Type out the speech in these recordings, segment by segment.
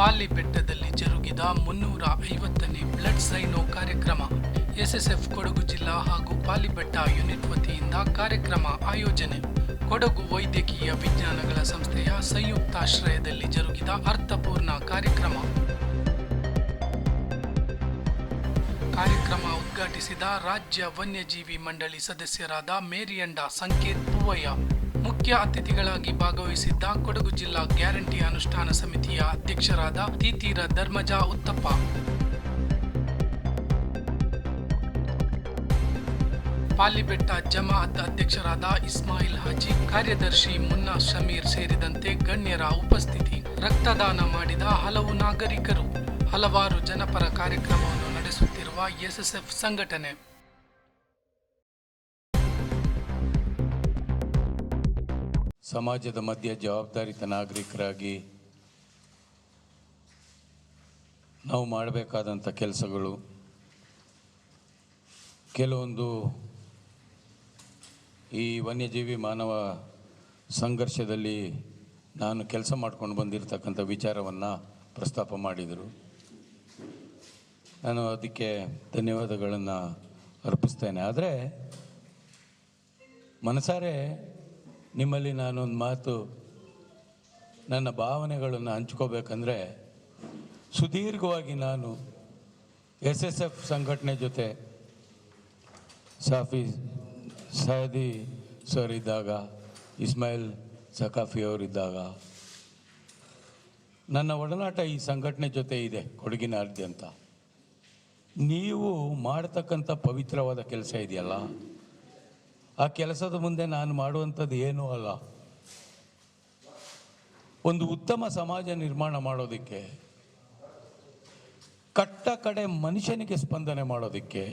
ಪಾಲಿ ಬೆಟ್ಟದಲ್ಲಿ ಜರುಗಿದ ಮುನ್ನೂರ ಐವತ್ತನೇ ಬ್ಲಡ್ ಸೈನೋ ಕಾರ್ಯಕ್ರಮ. ಎಸ್ಎಸ್ಎಫ್ ಕೊಡಗು ಜಿಲ್ಲಾ ಹಾಗೂ ಪಾಲಿಬೆಟ್ಟ ಯೂನಿಟ್ ವತಿಯಿಂದ ಕಾರ್ಯಕ್ರಮ ಆಯೋಜನೆ. ಕೊಡಗು ವೈದ್ಯಕೀಯ ವಿಜ್ಞಾನಗಳ ಸಂಸ್ಥೆಯ ಸಂಯುಕ್ತಾಶ್ರಯದಲ್ಲಿ ಜರುಗಿದ ಅರ್ಥಪೂರ್ಣ ಕಾರ್ಯಕ್ರಮ. ಕಾರ್ಯಕ್ರಮ ಉದ್ಘಾಟಿಸಿದ ರಾಜ್ಯ ವನ್ಯಜೀವಿ ಮಂಡಳಿ ಸದಸ್ಯರಾದ ಮೇರಿಯಂಡ ಸಂಕೇತ್ ಪೂವಯ್ಯ. ಮುಖ್ಯ ಅತಿಥಿಗಳಾಗಿ ಭಾಗವಹಿಸಿದ್ದ ಕೊಡಗು ಜಿಲ್ಲಾ ಗ್ಯಾರಂಟಿ ಅನುಷ್ಠಾನ ಸಮಿತಿಯ ಅಧ್ಯಕ್ಷರಾದ ತೀತೀರ ಧರ್ಮಜ ಉತ್ತಪ್ಪ. ಪಾಲಿಬೆಟ್ಟ ಜಮಾಅತ್ ಅಧ್ಯಕ್ಷರಾದ ಇಸ್ಮಾಯಿಲ್ ಹಾಜಿ, ಕಾರ್ಯದರ್ಶಿ ಮುನ್ನಾ ಶಮೀರ್ ಸೇರಿದಂತೆ ಗಣ್ಯರ ಉಪಸ್ಥಿತಿ. ರಕ್ತದಾನ ಮಾಡಿದ ಹಲವು ನಾಗರಿಕರು. ಹಲವಾರು ಜನಪರ ಕಾರ್ಯಕ್ರಮವನ್ನು ನಡೆಸುತ್ತಿರುವ ಎಸ್ಎಸ್ಎಫ್ ಸಂಘಟನೆ. ಸಮಾಜದ ಮಧ್ಯೆ ಜವಾಬ್ದಾರಿತ ನಾಗರಿಕರಾಗಿ ನಾವು ಮಾಡಬೇಕಾದಂಥ ಕೆಲಸಗಳು, ಕೆಲವೊಂದು ಈ ವನ್ಯಜೀವಿ ಮಾನವ ಸಂಘರ್ಷದಲ್ಲಿ ನಾನು ಕೆಲಸ ಮಾಡ್ಕೊಂಡು ಬಂದಿರತಕ್ಕಂಥ ವಿಚಾರವನ್ನು ಪ್ರಸ್ತಾಪ ಮಾಡಿದರು. ನಾನು ಅದಕ್ಕೆ ಧನ್ಯವಾದಗಳನ್ನು ಅರ್ಪಿಸ್ತೇನೆ. ಆದರೆ ಮನಸಾರೆ ನಿಮ್ಮಲ್ಲಿ ನಾನೊಂದು ಮಾತು, ನನ್ನ ಭಾವನೆಗಳನ್ನು ಹಂಚ್ಕೋಬೇಕಂದ್ರೆ ಸುದೀರ್ಘವಾಗಿ ನಾನು ಎಸ್ ಎಸ್ ಎಫ್ ಸಂಘಟನೆ ಜೊತೆ ಸಾಫಿ ಸಹದಿ ಸರ್ ಇದ್ದಾಗ, ಇಸ್ಮಾಯಿಲ್ ಸಕಾಫಿ ಅವರಿದ್ದಾಗ, ನನ್ನ ಒಡನಾಟ ಈ ಸಂಘಟನೆ ಜೊತೆ ಇದೆ, ಕೊಡಗಿನಾದ್ಯಂತ. ನೀವು ಮಾಡತಕ್ಕಂಥ ಪವಿತ್ರವಾದ ಕೆಲಸ ಇದೆಯಲ್ಲ? ಆ ಕೆಲಸದ ಮುಂದೆ ನಾನು ಮಾಡುವಂಥದ್ದು ಏನೂ ಅಲ್ಲ. ಒಂದು ಉತ್ತಮ ಸಮಾಜ ನಿರ್ಮಾಣ ಮಾಡೋದಕ್ಕೆ, ಕಟ್ಟ ಕಡೆ ಮನುಷ್ಯನಿಗೆ ಸ್ಪಂದನೆ ಮಾಡೋದಕ್ಕೆ,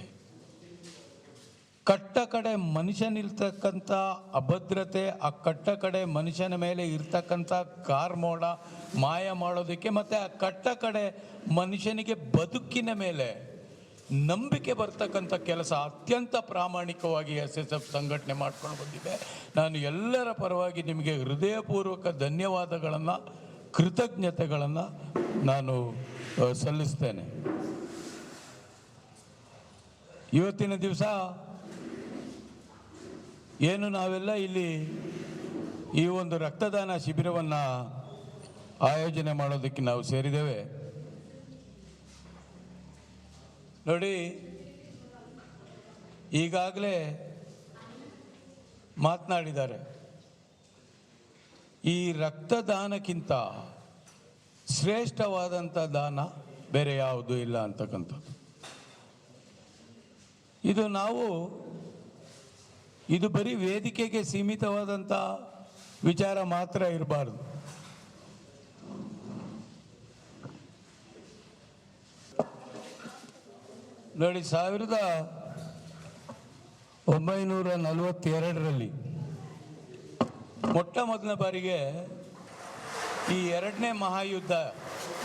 ಕಟ್ಟ ಕಡೆ ಮನುಷ್ಯನಿರ್ತಕ್ಕಂಥ ಅಭದ್ರತೆ, ಆ ಕಟ್ಟ ಕಡೆ ಮನುಷ್ಯನ ಮೇಲೆ ಇರ್ತಕ್ಕಂಥ ಕಾರ್ಮೋಡ ಮಾಯ ಮಾಡೋದಕ್ಕೆ, ಮತ್ತು ಆ ಕಟ್ಟ ಕಡೆ ಮನುಷ್ಯನಿಗೆ ಬದುಕಿನ ಮೇಲೆ ನಂಬಿಕೆ ಬರ್ತಕ್ಕಂಥ ಕೆಲಸ ಅತ್ಯಂತ ಪ್ರಾಮಾಣಿಕವಾಗಿ ಎಸ್ ಎಸ್ ಎಫ್ ಸಂಘಟನೆ ಮಾಡ್ಕೊಂಡು ಬಂದಿದೆ. ನಾನು ಎಲ್ಲರ ಪರವಾಗಿ ನಿಮಗೆ ಹೃದಯಪೂರ್ವಕ ಧನ್ಯವಾದಗಳನ್ನು, ಕೃತಜ್ಞತೆಗಳನ್ನು ನಾನು ಸಲ್ಲಿಸ್ತೇನೆ. ಇವತ್ತಿನ ದಿವಸ ಏನು ನಾವೆಲ್ಲ ಇಲ್ಲಿ ಈ ಒಂದು ರಕ್ತದಾನ ಶಿಬಿರವನ್ನು ಆಯೋಜನೆ ಮಾಡೋದಕ್ಕೆ ನಾವು ಸೇರಿದ್ದೇವೆ. ನೋಡಿ, ಈಗಾಗಲೇ ಮಾತನಾಡಿದ್ದಾರೆ. ಈ ರಕ್ತದಾನಕ್ಕಿಂತ ಶ್ರೇಷ್ಠವಾದಂಥ ದಾನ ಬೇರೆ ಯಾವುದೂ ಇಲ್ಲ ಅಂತಕ್ಕಂಥದ್ದು. ಇದು ನಾವು, ಇದು ಬರೀ ವೇದಿಕೆಗೆ ಸೀಮಿತವಾದಂಥ ವಿಚಾರ ಮಾತ್ರ ಇರಬಾರ್ದು. ನೋಡಿ, ಸಾವಿರದ ಒಂಬೈನೂರ ನಲವತ್ತೆರಡರಲ್ಲಿ ಮೊಟ್ಟ ಮೊದಲ ಬಾರಿಗೆ ಈ ಎರಡನೇ ಮಹಾಯುದ್ಧ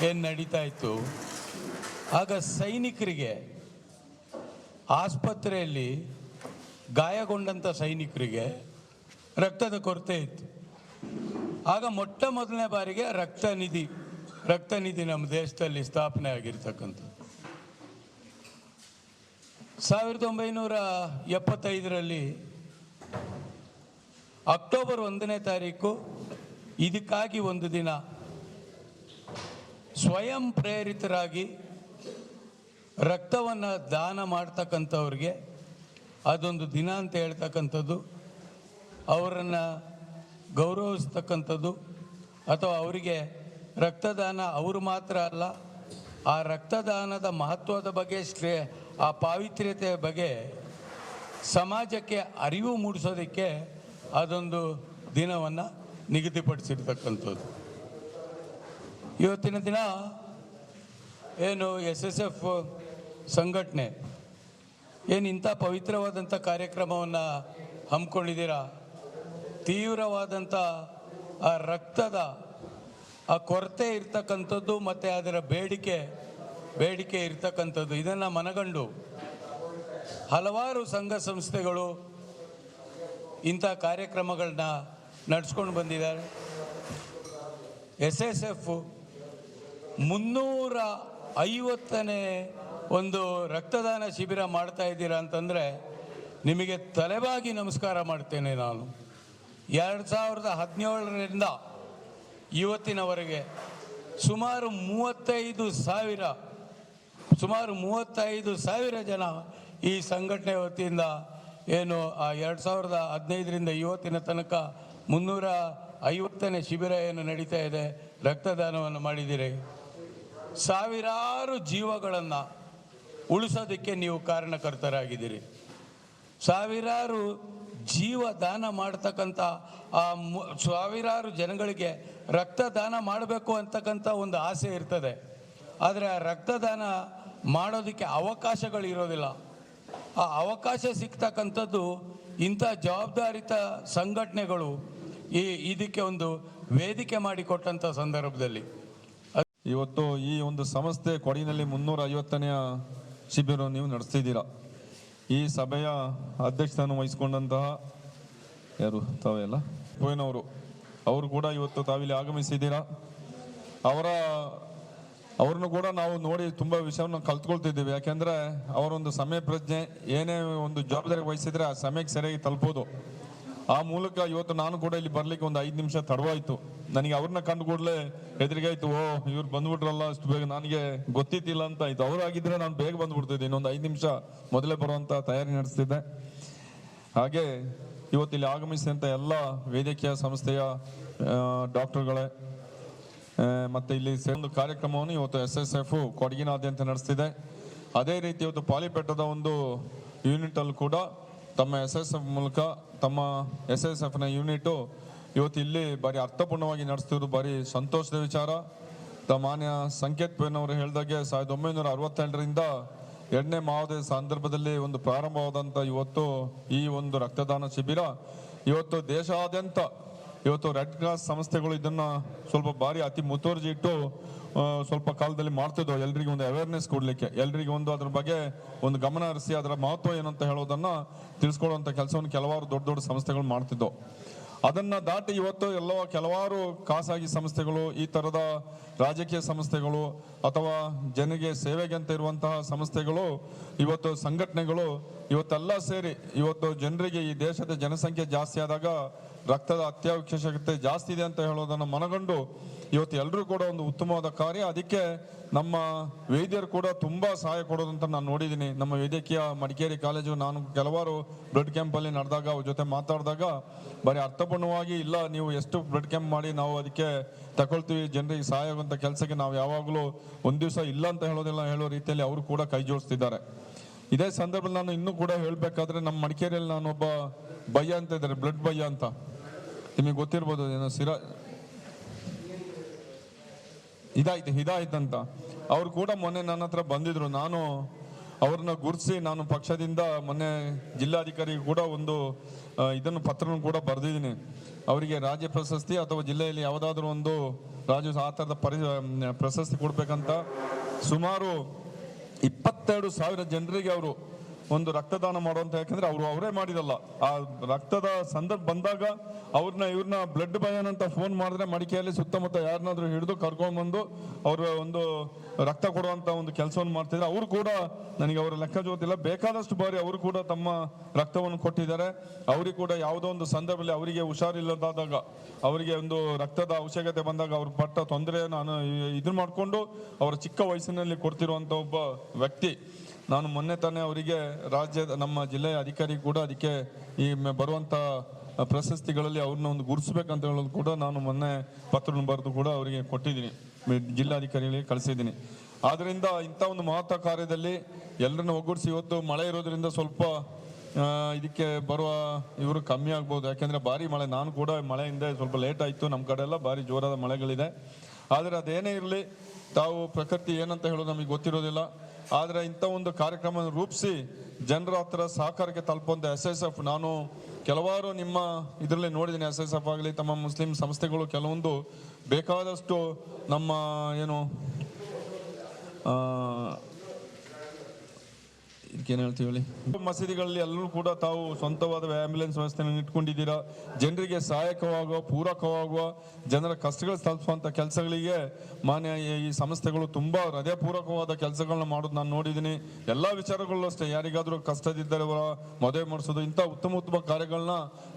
ಏನು ನಡೀತಾ ಇತ್ತು? ಆಗ ಸೈನಿಕರಿಗೆ ಆಸ್ಪತ್ರೆಯಲ್ಲಿ ಗಾಯಗೊಂಡಂಥ ಸೈನಿಕರಿಗೆ ರಕ್ತದ ಕೊರತೆ ಇತ್ತು. ಆಗ ಮೊಟ್ಟ ಮೊದಲನೇ ಬಾರಿಗೆ ರಕ್ತ ನಿಧಿ ರಕ್ತ ನಿಧಿ ನಮ್ಮ ದೇಶದಲ್ಲಿ ಸ್ಥಾಪನೆ ಆಗಿರ್ತಕ್ಕಂಥದ್ದು ಸಾವಿರದ ಒಂಬೈನೂರ ಎಪ್ಪತ್ತೈದರಲ್ಲಿ ಅಕ್ಟೋಬರ್ ಒಂದನೇ ತಾರೀಕು, ಇದಕ್ಕಾಗಿ ಒಂದು ದಿನ ಸ್ವಯಂ ಪ್ರೇರಿತರಾಗಿ ರಕ್ತವನ್ನು ದಾನ ಮಾಡ್ತಕ್ಕಂಥವ್ರಿಗೆ ಅದೊಂದು ದಿನ ಅಂತ ಹೇಳ್ತಕ್ಕಂಥದ್ದು. ಅವರನ್ನು ಗೌರವಿಸ್ತಕ್ಕಂಥದ್ದು. ಅಥವಾ ಅವರಿಗೆ ರಕ್ತದಾನ, ಅವರು ಮಾತ್ರ ಅಲ್ಲ, ಆ ರಕ್ತದಾನದ ಮಹತ್ವದ ಬಗ್ಗೆ ಶ್ರೇ ಆ ಪಾವಿತ್ರ್ಯತೆಯ ಬಗ್ಗೆ ಸಮಾಜಕ್ಕೆ ಅರಿವು ಮೂಡಿಸೋದಕ್ಕೆ ಅದೊಂದು ದಿನವನ್ನು ನಿಗದಿಪಡಿಸಿರ್ತಕ್ಕಂಥದ್ದು. ಇವತ್ತಿನ ದಿನ ಏನು ಎಸ್ ಎಸ್ ಎಫ್ ಸಂಘಟನೆ ಏನು ಇಂಥ ಪವಿತ್ರವಾದಂಥ ಕಾರ್ಯಕ್ರಮವನ್ನು ಹಮ್ಮಿಕೊಂಡಿದ್ದೀರಾ? ತೀವ್ರವಾದಂಥ ಆ ರಕ್ತದ ಆ ಕೊರತೆ ಇರ್ತಕ್ಕಂಥದ್ದು ಮತ್ತು ಅದರ ಬೇಡಿಕೆ ಬೇಡಿಕೆ ಇರ್ತಕ್ಕಂಥದ್ದು. ಇದನ್ನು ಮನಗಂಡು ಹಲವಾರು ಸಂಘ ಸಂಸ್ಥೆಗಳು ಇಂಥ ಕಾರ್ಯಕ್ರಮಗಳನ್ನ ನಡೆಸ್ಕೊಂಡು ಬಂದಿದ್ದಾರೆ. ಎಸ್ ಎಸ್ ಎಫ್ ಮುನ್ನೂರ ಐವತ್ತನೇ ಒಂದು ರಕ್ತದಾನ ಶಿಬಿರ ಮಾಡ್ತಾ ಇದ್ದೀರಾ ಅಂತಂದರೆ ನಿಮಗೆ ತಲೆಬಾಗಿ ನಮಸ್ಕಾರ ಮಾಡ್ತೇನೆ ನಾನು. ಎರಡು ಸಾವಿರದ ಹದಿನೇಳರಿಂದ ಇವತ್ತಿನವರೆಗೆ ಸುಮಾರು ಮೂವತ್ತೈದು ಸಾವಿರ ಸುಮಾರು ಮೂವತ್ತೈದು ಸಾವಿರ ಜನ ಈ ಸಂಘಟನೆ ವತಿಯಿಂದ ಏನು ಆ ಎರಡು ಸಾವಿರದ ಹದಿನೈದರಿಂದ ಇವತ್ತಿನ ತನಕ ಮುನ್ನೂರ ಐವತ್ತನೇ ಶಿಬಿರ ಏನು ನಡೀತಾ ಇದೆ, ರಕ್ತದಾನವನ್ನು ಮಾಡಿದ್ದೀರಿ. ಸಾವಿರಾರು ಜೀವಗಳನ್ನು ಉಳಿಸೋದಕ್ಕೆ ನೀವು ಕಾರಣಕರ್ತರಾಗಿದ್ದೀರಿ. ಸಾವಿರಾರು ಜೀವ ದಾನ ಮಾಡ್ತಕ್ಕಂಥ ಆ ಸಾವಿರಾರು ಜನಗಳಿಗೆ ರಕ್ತದಾನ ಮಾಡಬೇಕು ಅಂತಕ್ಕಂಥ ಒಂದು ಆಸೆ ಇರ್ತದೆ. ಆದರೆ ಆ ರಕ್ತದಾನ ಮಾಡೋದಕ್ಕೆ ಅವಕಾಶಗಳು ಇರೋದಿಲ್ಲ ಆ ಅವಕಾಶ ಸಿಗ್ತಕ್ಕಂಥದ್ದು ಇಂಥ ಜವಾಬ್ದಾರಿತ ಸಂಘಟನೆಗಳು ಈ ಇದಕ್ಕೆ ಒಂದು ವೇದಿಕೆ ಮಾಡಿಕೊಟ್ಟಂಥ ಸಂದರ್ಭದಲ್ಲಿ. ಇವತ್ತು ಈ ಒಂದು ಸಂಸ್ಥೆ ಕೊಡಗಿನಲ್ಲಿ ಮುನ್ನೂರ ಐವತ್ತನೆಯ ಶಿಬಿರ ನೀವು ನಡೆಸ್ತಿದ್ದೀರಾ? ಈ ಸಭೆಯ ಅಧ್ಯಕ್ಷತೆಯನ್ನು ವಹಿಸಿಕೊಂಡಂತಹ ಯಾರು? ತಾವೆಲ್ಲ? ಪೋಯಿನವರು ಅವರು ಕೂಡ ಇವತ್ತು ತಾವಿಲ್ಲಿ ಆಗಮಿಸಿದ್ದೀರಾ? ಅವರ ಅವ್ರನ್ನು ಕೂಡ ನಾವು ನೋಡಿ ತುಂಬ ವಿಷಯವನ್ನು ಕಲ್ತ್ಕೊಳ್ತಿದ್ದೀವಿ. ಯಾಕೆಂದ್ರೆ ಅವರೊಂದು ಸಮಯ ಪ್ರಜ್ಞೆ, ಏನೇ ಒಂದು ಜವಾಬ್ದಾರಿ ವಹಿಸಿದ್ರೆ ಆ ಸಮಯಕ್ಕೆ ಸರಿಯಾಗಿ ತಲುಪೋದು. ಆ ಮೂಲಕ ಇವತ್ತು ನಾನು ಕೂಡ ಇಲ್ಲಿ ಬರ್ಲಿಕ್ಕೆ ಒಂದು ಐದು ನಿಮಿಷ ತಡವಾಯಿತು. ನನಗೆ ಅವ್ರನ್ನ ಕಂಡು ಕೂಡಲೇ ಹೆದರಿಗೆ ಆಯ್ತು, ಓ, ಇವ್ರು ಬಂದ್ಬಿಟ್ರಲ್ಲ, ಅಷ್ಟು ಬೇಗ ನನಗೆ ಗೊತ್ತಿತ್ತಿಲ್ಲ ಅಂತ ಆಯ್ತು. ಅವ್ರಾಗಿದ್ರೆ ನಾನು ಬೇಗ ಬಂದ್ಬಿಡ್ತಿದ್ದೆ. ಇನ್ನೊಂದು ಐದು ನಿಮಿಷ ಮೊದಲೇ ಬರುವಂತ ತಯಾರಿ ನಡೆಸ್ತಿದ್ದೆ. ಹಾಗೆ ಇವತ್ತು ಇಲ್ಲಿ ಆಗಮಿಸಿದಂಥ ಎಲ್ಲ ವೈದ್ಯಕೀಯ ಸಂಸ್ಥೆಯ ಡಾಕ್ಟರ್ಗಳೇ ಮತ್ತೆ ಇಲ್ಲಿ ಒಂದು ಕಾರ್ಯಕ್ರಮವನ್ನು ಇವತ್ತು ಎಸ್ ಎಸ್ ಎಫ್ ಕೊಡಗಿನಾದ್ಯಂತ ನಡೆಸ್ತಿದೆ. ಅದೇ ರೀತಿ ಇವತ್ತು ಪಾಲಿಪೆಟ್ಟದ ಒಂದು ಯೂನಿಟ್ ಅಲ್ಲಿ ಕೂಡ ತಮ್ಮ ಎಸ್ ಎಸ್ ಎಫ್ ಮೂಲಕ ತಮ್ಮ ಎಸ್ ಎಸ್ ಎಫ್ನ ಯೂನಿಟ್ ಇವತ್ತು ಇಲ್ಲಿ ಬಾರಿ ಅರ್ಥಪೂರ್ಣವಾಗಿ ನಡೆಸ್ತಿರೋದು ಬಾರಿ ಸಂತೋಷದ ವಿಚಾರ. ಮಾನ್ಯ ಸಂಕೇತ್ ಪೇನ್ ಅವರು ಹೇಳಿದಾಗೆ ಸಾವಿರದ ಒಂಬೈನೂರ ಅರವತ್ತೆಂಟರಿಂದ ಎರಡನೇ ಮಾವದ ಸಂದರ್ಭದಲ್ಲಿ ಒಂದು ಪ್ರಾರಂಭವಾದಂಥ ಇವತ್ತು ಈ ಒಂದು ರಕ್ತದಾನ ಶಿಬಿರ. ಇವತ್ತು ದೇಶಾದ್ಯಂತ ಇವತ್ತು ರೆಡ್ ಕ್ರಾಸ್ ಸಂಸ್ಥೆಗಳು ಇದನ್ನ ಸ್ವಲ್ಪ ಬಾರಿ ಅತಿ ಮುತುವರ್ಜಿ ಇಟ್ಟು ಸ್ವಲ್ಪ ಕಾಲದಲ್ಲಿ ಮಾಡ್ತಿದ್ವು ಎಲ್ರಿಗೂ ಒಂದು ಅವೇರ್ನೆಸ್ ಕೊಡ್ಲಿಕ್ಕೆ. ಎಲ್ರಿಗೂ ಒಂದು ಅದ್ರ ಬಗ್ಗೆ ಒಂದು ಗಮನ ಹರಿಸಿ, ಅದರ ಮಹತ್ವ ಏನಂತ ಹೇಳೋದನ್ನ ತಿಳಿಸ್ಕೊಳ್ಳುವಂತ ಕೆಲಸವನ್ನು ಕೆಲವಾರು ದೊಡ್ಡ ದೊಡ್ಡ ಸಂಸ್ಥೆಗಳು ಮಾಡ್ತಿದ್ದವು. ಅದನ್ನ ದಾಟಿ ಇವತ್ತು ಎಲ್ಲೋ ಕೆಲವಾರು ಖಾಸಗಿ ಸಂಸ್ಥೆಗಳು, ಈ ತರದ ರಾಜಕೀಯ ಸಂಸ್ಥೆಗಳು ಅಥವಾ ಜನರಿಗೆ ಸೇವೆಗೆ ಅಂತ ಇರುವಂತಹ ಸಂಸ್ಥೆಗಳು, ಇವತ್ತು ಸಂಘಟನೆಗಳು ಇವತ್ತೆಲ್ಲ ಸೇರಿ, ಇವತ್ತು ಜನರಿಗೆ ಈ ದೇಶದ ಜನಸಂಖ್ಯೆ ಜಾಸ್ತಿ ಆದಾಗ ರಕ್ತದ ಅತ್ಯವಶ್ಯಕತೆ ಜಾಸ್ತಿ ಇದೆ ಅಂತ ಹೇಳೋದನ್ನು ಮನಗಂಡು ಇವತ್ತು ಎಲ್ಲರೂ ಕೂಡ ಒಂದು ಉತ್ತಮವಾದ ಕಾರ್ಯ. ಅದಕ್ಕೆ ನಮ್ಮ ವೈದ್ಯರು ಕೂಡ ತುಂಬ ಸಹಾಯ ಕೊಡೋದಂತ ನಾನು ನೋಡಿದ್ದೀನಿ ನಮ್ಮ ವೈದ್ಯಕೀಯ ಮಡಿಕೇರಿ ಕಾಲೇಜು ನಾನು ಕೆಲವಾರು ಬ್ಲಡ್ ಕ್ಯಾಂಪಲ್ಲಿ ನಡೆದಾಗ ಅವ್ರ ಜೊತೆ ಮಾತಾಡಿದಾಗ ಬರೀ ಅರ್ಥಪೂರ್ಣವಾಗಿ ಇಲ್ಲ, ನೀವು ಎಷ್ಟು ಬ್ಲಡ್ ಕ್ಯಾಂಪ್ ಮಾಡಿ ನಾವು ಅದಕ್ಕೆ ತಗೊಳ್ತೀವಿ, ಜನರಿಗೆ ಸಹಾಯ ಆಗುವಂಥ ಕೆಲಸಕ್ಕೆ ನಾವು ಯಾವಾಗಲೂ ಒಂದು ದಿವಸ ಇಲ್ಲ ಅಂತ ಹೇಳೋದಿಲ್ಲ ಹೇಳೋ ರೀತಿಯಲ್ಲಿ ಅವರು ಕೂಡ ಕೈ ಜೋಡಿಸ್ತಿದ್ದಾರೆ. ಇದೇ ಸಂದರ್ಭದಲ್ಲಿ ನಾನು ಇನ್ನೂ ಕೂಡ ಹೇಳಬೇಕಾದ್ರೆ ನಮ್ಮ ಮಡಿಕೇರಿಯಲ್ಲಿ ನಾನು ಒಬ್ಬ ಭಯ್ಯ ಅಂತ ಇದ್ದಾರೆ, ಬ್ಲಡ್ ಭಯ್ಯ ಅಂತ. ನಿಮಗೆ ಗೊತ್ತಿರ್ಬೋದು ಏನೋ ಸಿರ ಇದಾಯ್ತು, ಇದಾಯ್ತಂತ. ಅಂತ ಅವ್ರು ಕೂಡ ಮೊನ್ನೆ ನನ್ನ ಹತ್ರ ಬಂದಿದ್ರು. ನಾನು ಅವ್ರನ್ನ ಗುರುತಿಸಿ ನಾನು ಪಕ್ಷದಿಂದ ಮೊನ್ನೆ ಜಿಲ್ಲಾಧಿಕಾರಿ ಕೂಡ ಒಂದು ಇದನ್ನು ಪತ್ರನ ಕೂಡ ಬರೆದಿದ್ದೀನಿ. ಅವರಿಗೆ ರಾಜ್ಯ ಪ್ರಶಸ್ತಿ ಅಥವಾ ಜಿಲ್ಲೆಯಲ್ಲಿ ಯಾವುದಾದ್ರೂ ಒಂದು ರಾಜ್ಯ ಆ ಥರದ ಪರಿ ಪ್ರಶಸ್ತಿ ಕೊಡ್ಬೇಕಂತ ಸುಮಾರು ಇಪ್ಪತ್ತೆರಡು ಸಾವಿರ ಜನರಿಗೆ ಅವರು ಒಂದು ರಕ್ತದಾನ ಮಾಡುವಂತ ಯಾಕಂದ್ರೆ ಅವರು ಅವರೇ ಮಾಡಿದಲ್ಲ. ಆ ರಕ್ತದ ಸಂದರ್ಭ ಬಂದಾಗ ಅವ್ರನ್ನ ಇವ್ರನ್ನ ಬ್ಲಡ್ ಬಯನ್ ಅಂತ ಫೋನ್ ಮಾಡಿದ್ರೆ ಮಡಿಕೆಯಲ್ಲಿ ಸುತ್ತಮುತ್ತ ಯಾರನ್ನಾದ್ರೂ ಹಿಡಿದು ಕರ್ಕೊಂಡ್ ಬಂದು ಅವ್ರ ಒಂದು ರಕ್ತ ಕೊಡುವಂತ ಒಂದು ಕೆಲಸವನ್ನು ಮಾಡ್ತಿದ್ರೆ ಅವರು ಕೂಡ ನನಗೆ ಅವರ ಲೆಕ್ಕ ಜೋತಿಲ್ಲ. ಬೇಕಾದಷ್ಟು ಬಾರಿ ಅವರು ಕೂಡ ತಮ್ಮ ರಕ್ತವನ್ನು ಕೊಟ್ಟಿದ್ದಾರೆ. ಅವರಿಗೆ ಕೂಡ ಯಾವುದೋ ಒಂದು ಸಂದರ್ಭದಲ್ಲಿ ಅವರಿಗೆ ಹುಷಾರಿಲ್ಲದಾದಾಗ ಅವರಿಗೆ ಒಂದು ರಕ್ತದ ಅವಶ್ಯಕತೆ ಬಂದಾಗ ಅವ್ರು ಪಟ್ಟ ತೊಂದರೆಯನ್ನು ನಾನು ಇದು ಮಾಡಿಕೊಂಡು ಅವರ ಚಿಕ್ಕ ವಯಸ್ಸಿನಲ್ಲಿ ಕೊಡ್ತಿರುವಂತ ಒಬ್ಬ ವ್ಯಕ್ತಿ ನಾನು ಮೊನ್ನೆ ತಾನೇ ಅವರಿಗೆ ರಾಜ್ಯದ ನಮ್ಮ ಜಿಲ್ಲೆಯ ಅಧಿಕಾರಿ ಕೂಡ ಅದಕ್ಕೆ ಈ ಬರುವಂತ ಪ್ರಶಸ್ತಿಗಳಲ್ಲಿ ಅವ್ರನ್ನ ಒಂದು ಗುರುಸ್ಬೇಕಂತ ಹೇಳೋದು ಕೂಡ ನಾನು ಮೊನ್ನೆ ಪತ್ರ ಬರೆದು ಕೂಡ ಅವರಿಗೆ ಕೊಟ್ಟಿದ್ದೀನಿ. ಜಿಲ್ಲಾಧಿಕಾರಿಗಳಿಗೆ ಕಳಿಸಿದ್ದೀನಿ. ಆದ್ರಿಂದ ಇಂಥ ಒಂದು ಮಹತ್ವ ಕಾರ್ಯದಲ್ಲಿ ಎಲ್ಲರನ್ನ ಒಗ್ಗೂಡಿಸಿ ಇವತ್ತು ಮಳೆ ಇರೋದ್ರಿಂದ ಸ್ವಲ್ಪ ಇದಕ್ಕೆ ಬರುವ ಇವರು ಕಮ್ಮಿ ಆಗ್ಬೋದು. ಯಾಕೆಂದ್ರೆ ಭಾರಿ ಮಳೆ. ನಾನು ಕೂಡ ಮಳೆಯಿಂದ ಸ್ವಲ್ಪ ಲೇಟ್ ಆಯಿತು. ನಮ್ಮ ಕಡೆ ಎಲ್ಲ ಭಾರಿ ಜೋರಾದ ಮಳೆಗಳಿದೆ. ಆದರೆ ಅದೇನೇ ಇರಲಿ, ತಾವು ಪ್ರಕೃತಿ ಏನಂತ ಹೇಳೋದು ನಮಗೆ ಗೊತ್ತಿರೋದಿಲ್ಲ. ಆದರೆ ಇಂಥ ಒಂದು ಕಾರ್ಯಕ್ರಮ ರೂಪಿಸಿ ಜನರ ಹತ್ರ ಸಹಕಾರಕ್ಕೆ ತಲುಪುವಂಥ ಎಸ್ ಎಸ್ ಎಫ್ ನಾನು ಕೆಲವಾರು ನಿಮ್ಮ ಇದರಲ್ಲಿ ನೋಡಿದ್ದೀನಿ ಎಸ್ ಎಸ್ ಎಫ್ ಆಗಲಿ, ತಮ್ಮ ಮುಸ್ಲಿಂ ಸಂಸ್ಥೆಗಳು ಕೆಲವೊಂದು ಬೇಕಾದಷ್ಟು ನಮ್ಮ ಏನು ಇದಕ್ಕೇನು ಹೇಳ್ತೀವಿ ಹೇಳಿ? ಮಸೀದಿಗಳಲ್ಲಿ ಎಲ್ಲರೂ ಕೂಡ ತಾವು ಸ್ವಂತವಾದ ಆಂಬ್ಯುಲೆನ್ಸ್ ವ್ಯವಸ್ಥೆಯನ್ನು ಇಟ್ಕೊಂಡಿದ್ದೀರಾ? ಜನರಿಗೆ ಸಹಾಯಕವಾಗುವ, ಪೂರಕವಾಗುವ, ಜನರ ಕಷ್ಟಗಳು ತಲುಪಿಸುವಂಥ ಕೆಲಸಗಳಿಗೆ ಮಾನ್ಯ ಈ- ಸಂಸ್ಥೆಗಳು ತುಂಬ ಹೃದಯಪೂರ್ವಕವಾದ ಕೆಲಸಗಳನ್ನ ಮಾಡೋದು ನಾನು ನೋಡಿದ್ದೀನಿ. ಎಲ್ಲ ವಿಚಾರಗಳಲ್ಲೂ ಅಷ್ಟೇ, ಯಾರಿಗಾದರೂ ಕಷ್ಟದಿದ್ದರೆ ಅವರ ಮದುವೆ ಮಾಡಿಸೋದು, ಇಂಥ ಉತ್ತಮ ಉತ್ತಮ ಕಾರ್ಯಗಳನ್ನ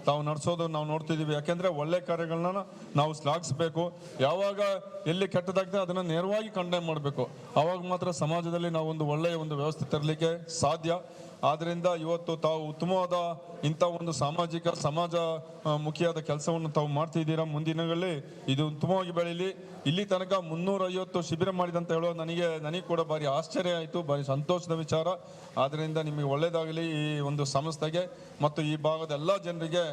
ತಾವು ನಡೆಸೋದು ನಾವು ನೋಡ್ತಿದ್ದೀವಿ. ಯಾಕೆಂದ್ರೆ ಒಳ್ಳೆ ಕಾರ್ಯಗಳನ್ನ ನಾವು ಶ್ಲಾಘಿಸಬೇಕು. ಯಾವಾಗ ಎಲ್ಲಿ ಕೆಟ್ಟದಾಗ್ತದೆ ಅದನ್ನ ನೇರವಾಗಿ ಕಂಡೆ ಮಾಡಬೇಕು. ಅವಾಗ ಮಾತ್ರ ಸಮಾಜದಲ್ಲಿ ನಾವು ಒಂದು ಒಳ್ಳೆಯ ಒಂದು ವ್ಯವಸ್ಥೆ ತರಲಿಕ್ಕೆ ಸಾಧ್ಯ. ಆದ್ದರಿಂದ ಇವತ್ತು ತಾವು ಉತ್ತಮವಾದ ಇಂಥ ಒಂದು ಸಾಮಾಜಿಕ ಸಮಾಜ ಮುಖಿಯಾದ ಕೆಲಸವನ್ನು ತಾವು ಮಾಡ್ತಿದ್ದೀರಾ ಮುಂದಿನಗಳಲ್ಲಿ ಇದು ಉತ್ತಮವಾಗಿ ಬೆಳೀಲಿ. ಇಲ್ಲಿ ತನಕ ಮುನ್ನೂರ ಐವತ್ತು ಶಿಬಿರ ಮಾಡಿದಂತ ಹೇಳೋ ನನಗೆ ನನಗೆ ಕೂಡ ಭಾರಿ ಆಶ್ಚರ್ಯ ಆಯಿತು, ಭಾರಿ ಸಂತೋಷದ ವಿಚಾರ. ಆದ್ದರಿಂದ ನಿಮಗೆ ಒಳ್ಳೆಯದಾಗಲಿ ಈ ಒಂದು ಸಂಸ್ಥೆಗೆ ಮತ್ತು ಈ ಭಾಗದ ಎಲ್ಲ ಜನರಿಗೆ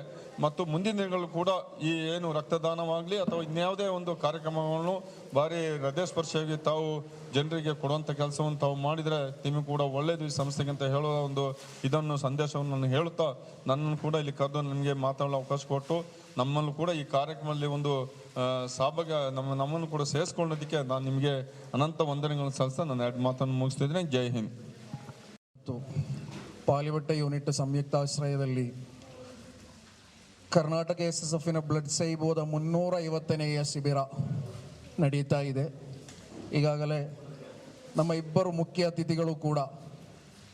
ಮತ್ತು ಮುಂದಿನ ದಿನಗಳು ಕೂಡ ಈ ಏನು ರಕ್ತದಾನವಾಗಲಿ ಅಥವಾ ಇನ್ಯಾವುದೇ ಒಂದು ಕಾರ್ಯಕ್ರಮಗಳನ್ನು ಭಾರಿ ಹೃದಯಸ್ಪರ್ಶಿಯಾಗಿ ತಾವು ಜನರಿಗೆ ಕೊಡುವಂಥ ಕೆಲಸವನ್ನು ತಾವು ಮಾಡಿದರೆ ನಿಮಗೆ ಕೂಡ ಒಳ್ಳೆಯದು ಈ ಸಂಸ್ಥೆಗೆ ಅಂತ ಹೇಳೋ ಒಂದು ಇದನ್ನು, ಸಂದೇಶವನ್ನು ನಾನು ಹೇಳುತ್ತಾ ನನ್ನನ್ನು ಕೂಡ ಇಲ್ಲಿ ಕರೆದು ನನಗೆ ಮಾತಾಡಲು ಅವಕಾಶ ಕೊಟ್ಟು ನಮ್ಮಲ್ಲೂ ಕೂಡ ಈ ಕಾರ್ಯಕ್ರಮದಲ್ಲಿ ಒಂದು ಸಹಭಾಗ ನಮ್ಮ ನಮ್ಮನ್ನು ಕೂಡ ಸೇರಿಸ್ಕೊಂಡೋದಕ್ಕೆ ನಾನು ನಿಮಗೆ ಅನಂತ ವಂದನೆಗಳನ್ನು ಸಲ್ಲಿಸ್ತಾ ನಾನು ಎರಡು ಮಾತನ್ನು ಮುಗಿಸ್ತಿದ್ದೀನಿ ಜೈ ಹಿಂದ್. ಪಾಲಿವಟ್ಟ ಯೂನಿಟ್ ಸಂಯುಕ್ತಾಶ್ರಯದಲ್ಲಿ ಕರ್ನಾಟಕ ಎಸ್ ಎಸ್ ಎಫಿನ ಬ್ಲಡ್ ಸೈಬೋದ ಮುನ್ನೂರ ಐವತ್ತನೆಯ ಶಿಬಿರ ನಡೀತಾ ಇದೆ. ಈಗಾಗಲೇ ನಮ್ಮ ಇಬ್ಬರು ಮುಖ್ಯ ಅತಿಥಿಗಳು ಕೂಡ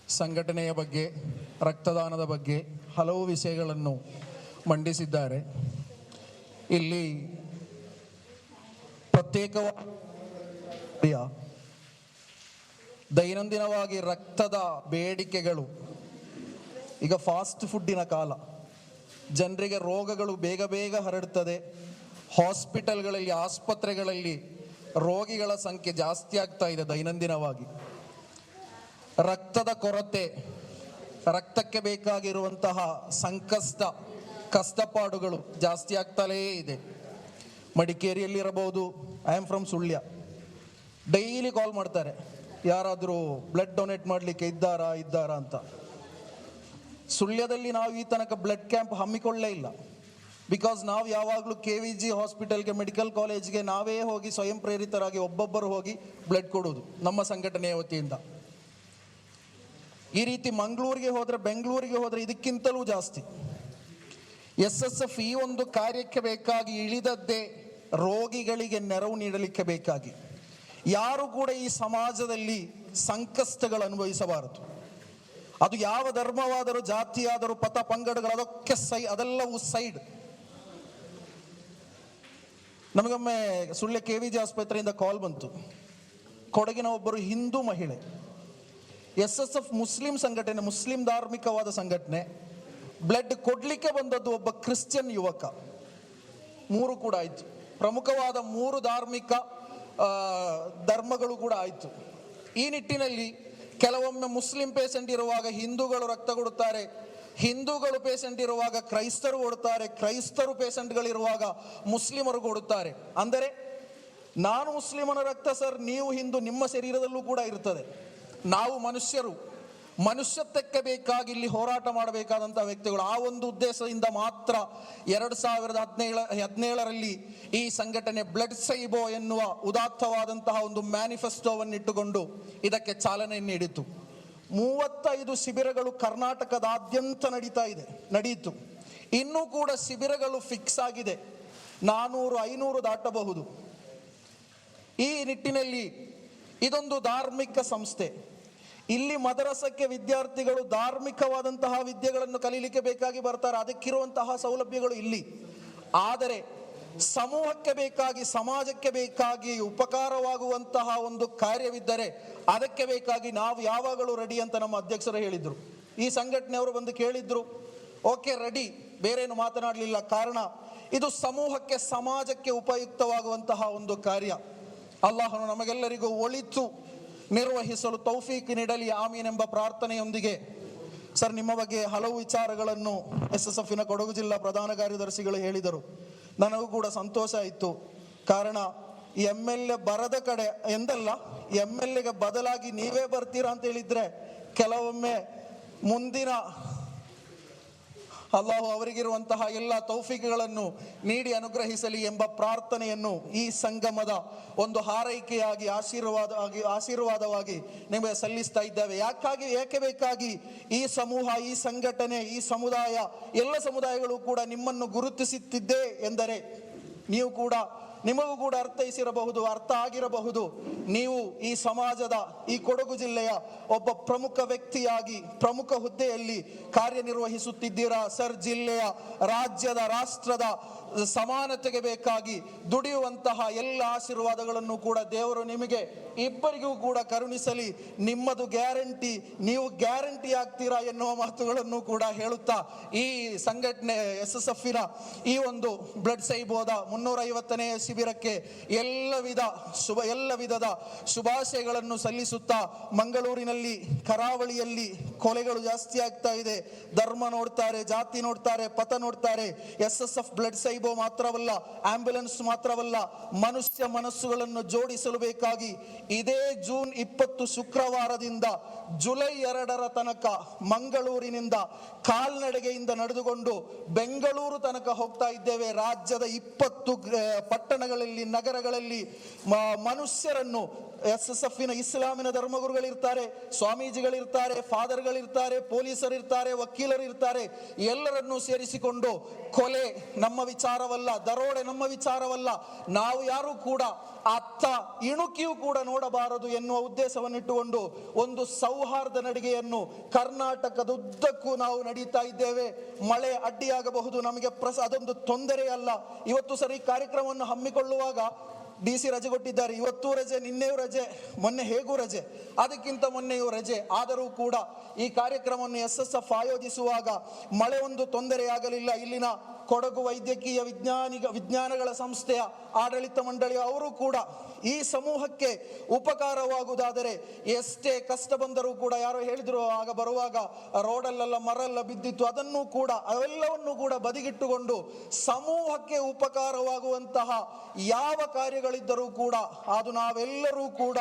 ಸಂಘಟನೆಯ ಬಗ್ಗೆ, ರಕ್ತದಾನದ ಬಗ್ಗೆ ಹಲವು ವಿಷಯಗಳನ್ನು ಮಂಡಿಸಿದ್ದಾರೆ. ಇಲ್ಲಿ ಪ್ರತ್ಯೇಕವಾಗಿ ದೈನಂದಿನವಾಗಿ ರಕ್ತದ ಬೇಡಿಕೆಗಳು. ಈಗ ಫಾಸ್ಟ್ ಫುಡ್ಡಿನ ಕಾಲ. ಜನರಿಗೆ ರೋಗಗಳು ಬೇಗ ಬೇಗ ಹರಡ್ತದೆ ಹಾಸ್ಪಿಟಲ್ಗಳಲ್ಲಿ, ಆಸ್ಪತ್ರೆಗಳಲ್ಲಿ ರೋಗಿಗಳ ಸಂಖ್ಯೆ ಜಾಸ್ತಿ ಆಗ್ತಾ ಇದೆ ದೈನಂದಿನವಾಗಿ. ರಕ್ತದ ಕೊರತೆ, ರಕ್ತಕ್ಕೆ ಬೇಕಾಗಿರುವಂತಹ ಸಂಕಷ್ಟ, ಕಷ್ಟಪಾಡುಗಳು ಜಾಸ್ತಿ ಆಗ್ತಲೇ ಇದೆ. ಮಡಿಕೇರಿಯಲ್ಲಿರಬಹುದು I am from Sullia daily call ಮಾಡ್ತಾರೆ. ಯಾರಾದರೂ ಬ್ಲಡ್ ಡೊನೇಟ್ ಮಾಡಲಿಕ್ಕೆ ಇದ್ದಾರಾ ಇದ್ದಾರಾ ಅಂತ. ಸುಳ್ಯದಲ್ಲಿ ನಾವು ಈ ತನಕ ಬ್ಲಡ್ ಕ್ಯಾಂಪ್ ಹಮ್ಮಿಕೊಳ್ಳೇ ಇಲ್ಲ. ಬಿಕಾಸ್ ನಾವು ಯಾವಾಗಲೂ ಕೆ ವಿ ಜಿ ಹಾಸ್ಪಿಟಲ್ಗೆ ಮೆಡಿಕಲ್ ಕಾಲೇಜ್ಗೆ ನಾವೇ ಹೋಗಿ ಸ್ವಯಂ ಪ್ರೇರಿತರಾಗಿ ಒಬ್ಬೊಬ್ಬರು ಹೋಗಿ ಬ್ಲಡ್ ಕೊಡೋದು ನಮ್ಮ ಸಂಘಟನೆಯ ವತಿಯಿಂದ. ಈ ರೀತಿ ಮಂಗಳೂರಿಗೆ ಹೋದರೆ ಬೆಂಗಳೂರಿಗೆ ಹೋದರೆ ಇದಕ್ಕಿಂತಲೂ ಜಾಸ್ತಿ. ಎಸ್ ಎಸ್ ಎಫ್ ಈ ಒಂದು ಕಾರ್ಯಕ್ಕೆ ಬೇಕಾಗಿ ಇಳಿದದ್ದೇ ರೋಗಿಗಳಿಗೆ ನೆರವು ನೀಡಲಿಕ್ಕೆ ಬೇಕಾಗಿ. ಯಾರು ಕೂಡ ಈ ಸಮಾಜದಲ್ಲಿ ಸಂಕಷ್ಟಗಳು ಅನುಭವಿಸಬಾರದು. ಅದು ಯಾವ ಧರ್ಮವಾದರೂ, ಜಾತಿಯಾದರೂ, ಪಥ ಪಂಗಡಗಳು, ಅದಕ್ಕೆ ಸೈ, ಅದೆಲ್ಲವೂ ಸೈಡ್. ನಮಗೊಮ್ಮೆ ಸುಳ್ಳೆ ಕೆ ವಿ ಜಿ ಆಸ್ಪತ್ರೆಯಿಂದ ಕಾಲ್ ಬಂತು. ಕೊಡಗಿನ ಒಬ್ಬರು ಹಿಂದೂ ಮಹಿಳೆ. ಎಸ್ ಎಸ್ ಎಫ್ ಮುಸ್ಲಿಂ ಸಂಘಟನೆ, ಮುಸ್ಲಿಂ ಧಾರ್ಮಿಕವಾದ ಸಂಘಟನೆ, ಬ್ಲಡ್ ಕೊಡ್ಲಿಕ್ಕೆ ಬಂದದ್ದು ಒಬ್ಬ ಕ್ರಿಶ್ಚಿಯನ್ ಯುವಕ. ಮೂರು ಕೂಡ ಆಯ್ತು. ಪ್ರಮುಖವಾದ ಮೂರು ಧಾರ್ಮಿಕ ಧರ್ಮಗಳು ಕೂಡ ಆಯಿತು. ಈ ನಿಟ್ಟಿನಲ್ಲಿ ಕೆಲವೊಮ್ಮೆ ಮುಸ್ಲಿಂ ಪೇಷಂಟ್ ಇರುವಾಗ ಹಿಂದೂಗಳು ರಕ್ತ ಕೊಡುತ್ತಾರೆ. ಹಿಂದೂಗಳು ಪೇಷಂಟ್ ಇರುವಾಗ ಕ್ರೈಸ್ತರು ಕೊಡುತ್ತಾರೆ. ಕ್ರೈಸ್ತರು ಪೇಷಂಟ್ಗಳಿರುವಾಗ ಮುಸ್ಲಿಮರು ಕೊಡುತ್ತಾರೆ. ಅಂದರೆ ನಾನು ಮುಸ್ಲಿಮನ ರಕ್ತ ಸರ್, ನೀವು ಹಿಂದೂ ನಿಮ್ಮ ಶರೀರದಲ್ಲೂ ಕೂಡ ಇರ್ತದೆ. ನಾವು ಮನುಷ್ಯರು. ಮನುಷ್ಯತ್ವಕ್ಕೆ ಬೇಕಾಗಿ ಇಲ್ಲಿ ಹೋರಾಟ ಮಾಡಬೇಕಾದಂಥ ವ್ಯಕ್ತಿಗಳು. ಆ ಒಂದು ಉದ್ದೇಶದಿಂದ ಮಾತ್ರ ಎರಡು ಸಾವಿರದ ಹದಿನೇಳ, ಹದಿನೇಳರಲ್ಲಿ ಈ ಸಂಘಟನೆ ಬ್ಲಡ್ ಸೈಬೋ ಎನ್ನುವ ಉದಾತ್ತವಾದಂತಹ ಒಂದು ಮ್ಯಾನಿಫೆಸ್ಟೋವನ್ನು ಇಟ್ಟುಕೊಂಡು ಇದಕ್ಕೆ ಚಾಲನೆ ನೀಡಿತು. ಮೂವತ್ತೈದು ಶಿಬಿರಗಳು ಕರ್ನಾಟಕದಾದ್ಯಂತ ನಡೀತಾ ಇದೆ ನಡೆಯಿತು ಇನ್ನೂ ಕೂಡ ಶಿಬಿರಗಳು ಫಿಕ್ಸ್ ಆಗಿದೆ. ನಾನೂರು, ಐನೂರು ದಾಟಬಹುದು. ಈ ನಿಟ್ಟಿನಲ್ಲಿ ಇದೊಂದು ಧಾರ್ಮಿಕ ಸಂಸ್ಥೆ. ಇಲ್ಲಿ ಮದರಸಕ್ಕೆ ವಿದ್ಯಾರ್ಥಿಗಳು ಧಾರ್ಮಿಕವಾದಂತಹ ವಿದ್ಯೆಗಳನ್ನು ಕಲೀಲಿಕ್ಕೆ ಬೇಕಾಗಿ ಬರ್ತಾರೆ. ಅದಕ್ಕಿರುವಂತಹ ಸೌಲಭ್ಯಗಳು ಇಲ್ಲಿ. ಆದರೆ ಸಮೂಹಕ್ಕೆ ಬೇಕಾಗಿ, ಸಮಾಜಕ್ಕೆ ಬೇಕಾಗಿ ಉಪಕಾರವಾಗುವಂತಹ ಒಂದು ಕಾರ್ಯವಿದ್ದರೆ ಅದಕ್ಕೆ ಬೇಕಾಗಿ ನಾವು ಯಾವಾಗಲೂ ರೆಡಿ ಅಂತ ನಮ್ಮ ಅಧ್ಯಕ್ಷರು ಹೇಳಿದ್ರು. ಈ ಸಂಘಟನೆಯವರು ಬಂದು ಕೇಳಿದ್ರು, ಓಕೆ ರೆಡಿ ಬೇರೇನು ಮಾತನಾಡಲಿಲ್ಲ. ಕಾರಣ, ಇದು ಸಮೂಹಕ್ಕೆ, ಸಮಾಜಕ್ಕೆ ಉಪಯುಕ್ತವಾಗುವಂತಹ ಒಂದು ಕಾರ್ಯ. ಅಲ್ಲಾಹನು ನಮಗೆಲ್ಲರಿಗೂ ಒಳಿತು. ನಿರ್ವಹಿಸಲು ತೌಫೀಕ್ ನೀಡಲಿ, ಆಮೀನ್ ಎಂಬ ಪ್ರಾರ್ಥನೆಯೊಂದಿಗೆ. ಸರ್, ನಿಮ್ಮ ಬಗ್ಗೆ ಹಲವು ವಿಚಾರಗಳನ್ನು ಎಸ್ ಎಸ್ ಎಫ್ನ ಕೊಡಗು ಜಿಲ್ಲಾ ಪ್ರಧಾನ ಕಾರ್ಯದರ್ಶಿಗಳು ಹೇಳಿದರು. ನನಗೂ ಕೂಡ ಸಂತೋಷ ಆಯಿತು. ಕಾರಣ ಎಂ ಎಲ್ ಎ ಬರದ ಕಡೆ ಎಂದಲ್ಲ ಎಂ ಎಲ್ ಎಗೆ ಬದಲಾಗಿ ನೀವೇ ಬರ್ತೀರಾ ಅಂತ ಹೇಳಿದ್ರೆ, ಕೆಲವೊಮ್ಮೆ ಮುಂದಿನ ಅಲ್ಲಾಹು ಅವರಿಗಿರುವಂತಹ ಎಲ್ಲ ತೌಫಿಕಗಳನ್ನು ನೀಡಿ ಅನುಗ್ರಹಿಸಲಿ ಎಂಬ ಪ್ರಾರ್ಥನೆಯನ್ನು ಈ ಸಂಗಮದ ಒಂದು ಹಾರೈಕೆಯಾಗಿ, ಆಶೀರ್ವಾದ ಆಶೀರ್ವಾದವಾಗಿ ನಿಮಗೆ ಸಲ್ಲಿಸ್ತಾ ಇದ್ದೇವೆ. ಯಾಕಾಗಿ? ಏಕೆ ಬೇಕಾಗಿ? ಈ ಸಮೂಹ, ಈ ಸಂಘಟನೆ, ಈ ಸಮುದಾಯ, ಎಲ್ಲ ಸಮುದಾಯಗಳು ಕೂಡ ನಿಮ್ಮನ್ನು ಗುರುತಿಸುತ್ತಿದ್ದೆ ಎಂದರೆ ನೀವು ಕೂಡ ನಿಮಗೂ ಕೂಡ ಅರ್ಥೈಸಿರಬಹುದು, ಅರ್ಥ ಆಗಿರಬಹುದು. ನೀವು ಈ ಸಮಾಜದ, ಈ ಕೊಡಗು ಜಿಲ್ಲೆಯ ಒಬ್ಬ ಪ್ರಮುಖ ವ್ಯಕ್ತಿಯಾಗಿ, ಪ್ರಮುಖ ಹುದ್ದೆಯಲ್ಲಿ ಕಾರ್ಯನಿರ್ವಹಿಸುತ್ತಿದ್ದೀರಾ? ಸರ್, ಜಿಲ್ಲೆಯ, ರಾಜ್ಯದ, ರಾಷ್ಟ್ರದ ಸಮಾನತೆಗೆ ಬೇಕಾಗಿ ದುಡಿಯುವಂತಹ ಎಲ್ಲ ಆಶೀರ್ವಾದಗಳನ್ನು ಕೂಡ ದೇವರು ನಿಮಗೆ ಇಬ್ಬರಿಗೂ ಕೂಡ ಕರುಣಿಸಲಿ. ನಿಮ್ಮದು ಗ್ಯಾರಂಟಿ, ನೀವು ಗ್ಯಾರಂಟಿ ಆಗ್ತೀರಾ ಎನ್ನುವ ಮಾತುಗಳನ್ನು ಕೂಡ ಹೇಳುತ್ತಾ ಈ ಸಂಘಟನೆ ಎಸ್ ಎಸ್ ಎಫ್ನ ಈ ಒಂದು ಬ್ಲಡ್ ಸೈಬೋದ ಮುನ್ನೂರ ಐವತ್ತನೇ ಶಿಬಿರಕ್ಕೆ ಎಲ್ಲ ವಿಧ ಶುಭ, ಎಲ್ಲ ವಿಧದ ಶುಭಾಶಯಗಳನ್ನು ಸಲ್ಲಿಸುತ್ತಾ ಮಂಗಳೂರಿನಲ್ಲಿ ಕರಾವಳಿಯಲ್ಲಿ ಕೊಲೆಗಳು ಜಾಸ್ತಿ ಆಗ್ತಾ ಇದೆ. ಧರ್ಮ ನೋಡ್ತಾರೆ, ಜಾತಿ ನೋಡ್ತಾರೆ, ಪಥ ನೋಡ್ತಾರೆ. ಎಸ್ ಎಸ್ ಎಫ್ ಬ್ಲಡ್ ಸೈಬೋ ಮಾತ್ರವಲ್ಲ, ಆಂಬ್ಯುಲೆನ್ಸ್ ಮಾತ್ರವಲ್ಲ, ಮನುಷ್ಯ ಮನಸ್ಸುಗಳನ್ನು ಜೋಡಿಸಲು ಬೇಕಾಗಿ ಇದೇ ಜೂನ್ ಇಪ್ಪತ್ತು ಶುಕ್ರವಾರದಿಂದ ಜುಲೈ ಎರಡರ ತನಕ ಮಂಗಳೂರಿನಿಂದ ಕಾಲ್ನಡಿಗೆಯಿಂದ ನಡೆದುಕೊಂಡು ಬೆಂಗಳೂರು ತನಕ ಹೋಗ್ತಾ ಇದ್ದೇವೆ. ರಾಜ್ಯದ ಇಪ್ಪತ್ತು ಪಟ್ಟಣಗಳಲ್ಲಿ, ನಗರಗಳಲ್ಲಿ ಮನುಷ್ಯರನ್ನು ಎಸ್ ಎಸ್ ಎಫ್ನ ಇಸ್ಲಾಮಿನ ಧರ್ಮಗುರುಗಳಿರ್ತಾರೆ, ಸ್ವಾಮೀಜಿಗಳಿರ್ತಾರೆ, ಫಾದರ್ಗಳಿರ್ತಾರೆ, ಪೊಲೀಸರಿರ್ತಾರೆ, ವಕೀಲರಿರ್ತಾರೆ, ಎಲ್ಲರನ್ನೂ ಸೇರಿಸಿಕೊಂಡು ಕೊಲೆ ನಮ್ಮ ವಿಚಾರವಲ್ಲ, ದರೋಡೆ ನಮ್ಮ ವಿಚಾರವಲ್ಲ. ನಾವು ಯಾರು ಕೂಡ ಅತ್ತ ಇಣುಕಿಯೂ ಕೂಡ ನೋಡಬಾರದು ಎನ್ನುವ ಉದ್ದೇಶವನ್ನಿಟ್ಟುಕೊಂಡು ಒಂದು ಸೌಹಾರ್ದ ನಡಿಗೆಯನ್ನು ಕರ್ನಾಟಕದುದ್ದಕ್ಕೂ ನಾವು ನಡೀತಾ ಇದ್ದೇವೆ. ಮಳೆ ಅಡ್ಡಿಯಾಗಬಹುದು, ನಮಗೆ ಪ್ರಸ, ಅದೊಂದು ತೊಂದರೆಯಲ್ಲ ಇವತ್ತು ಸರಿ ಕಾರ್ಯಕ್ರಮವನ್ನು ಹಮ್ಮಿಕೊಳ್ಳುವಾಗ ಡಿ ಸಿ ರಜೆ ಕೊಟ್ಟಿದ್ದಾರೆ. ಇವತ್ತು ರಜೆ, ನಿನ್ನೆಯೂ ರಜೆ, ಮೊನ್ನೆ ಹೇಗೂ ರಜೆ. ಅದಕ್ಕಿಂತ ಮೊನ್ನೆಯೂ ರಜೆ. ಆದರೂ ಕೂಡ ಈ ಕಾರ್ಯಕ್ರಮವನ್ನು ಎಸ್ ಎಸ್ ಎಫ್ ಆಯೋಜಿಸುವಾಗ ಮಳೆ ಒಂದು ತೊಂದರೆಯಾಗಲಿಲ್ಲ. ಇಲ್ಲಿನ ಕೊಡಗು ವೈದ್ಯಕೀಯ ವಿಜ್ಞಾನಿಗ ವಿಜ್ಞಾನಗಳ ಸಂಸ್ಥೆಯ ಆಡಳಿತ ಮಂಡಳಿ ಅವರು ಕೂಡ ಈ ಸಮೂಹಕ್ಕೆ ಉಪಕಾರವಾಗುವುದಾದರೆ ಎಷ್ಟೇ ಕಷ್ಟ ಬಂದರೂ ಕೂಡ ಯಾರೋ ಹೇಳಿದ್ರು, ಆಗ ಬರುವಾಗ ರೋಡಲ್ಲೆಲ್ಲ ಮರಲ್ಲ ಬಿದ್ದಿತ್ತು. ಅದನ್ನು ಕೂಡ, ಅವೆಲ್ಲವನ್ನು ಕೂಡ ಬದಿಗಿಟ್ಟುಕೊಂಡು ಸಮೂಹಕ್ಕೆ ಉಪಕಾರವಾಗುವಂತಹ ಯಾವ ಕಾರ್ಯಗಳಿದ್ದರೂ ಕೂಡ, ಅದು ನಾವೆಲ್ಲರೂ ಕೂಡ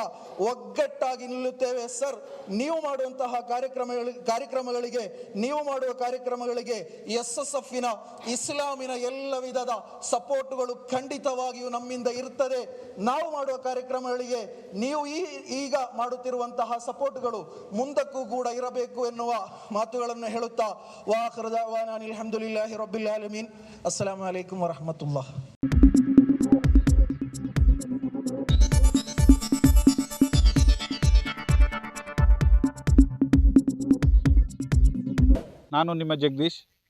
ಒಗ್ಗಟ್ಟಾಗಿ ನಿಲ್ಲುತ್ತೇವೆ. ಸರ್, ನೀವು ಮಾಡುವಂತಹ ಕಾರ್ಯಕ್ರಮಗಳಿಗೆ ಕಾರ್ಯಕ್ರಮಗಳಿಗೆ, ನೀವು ಮಾಡುವ ಕಾರ್ಯಕ್ರಮಗಳಿಗೆ ಎಸ್ ಎಸ್ ಎಫ್ನ ಇಸ್ಲಾಮಿನ ಎಲ್ಲ ವಿಧದ ಸಪೋರ್ಟ್ಗಳು ಖಂಡಿತವಾಗಿಯೂ ನಮ್ಮಿಂದ ಇರ್ತದೆ. ನಾವು ಮಾಡುವ ಕಾರ್ಯಕ್ರಮಗಳಿಗೆ ನೀವು ಈ, ಈಗ ಮಾಡುತ್ತಿರುವಂತಹ ಸಪೋರ್ಟ್ಗಳು ಮುಂದಕ್ಕೂ ಕೂಡ ಇರಬೇಕು ಎನ್ನುವ ಮಾತುಗಳನ್ನು ಹೇಳುತ್ತಾ ವಾಖರದ ವಾನಾನಿ ಅಲ್ಹಮ್ದುಲಿಲ್ಲಾಹಿ ರಬ್ಬಿಲ್ ಆಲಮೀನ್. ವರಹಮತುಲ್ಲಾ ನಾನು ನಿಮ್ಮ ಜಗದೀಶ್.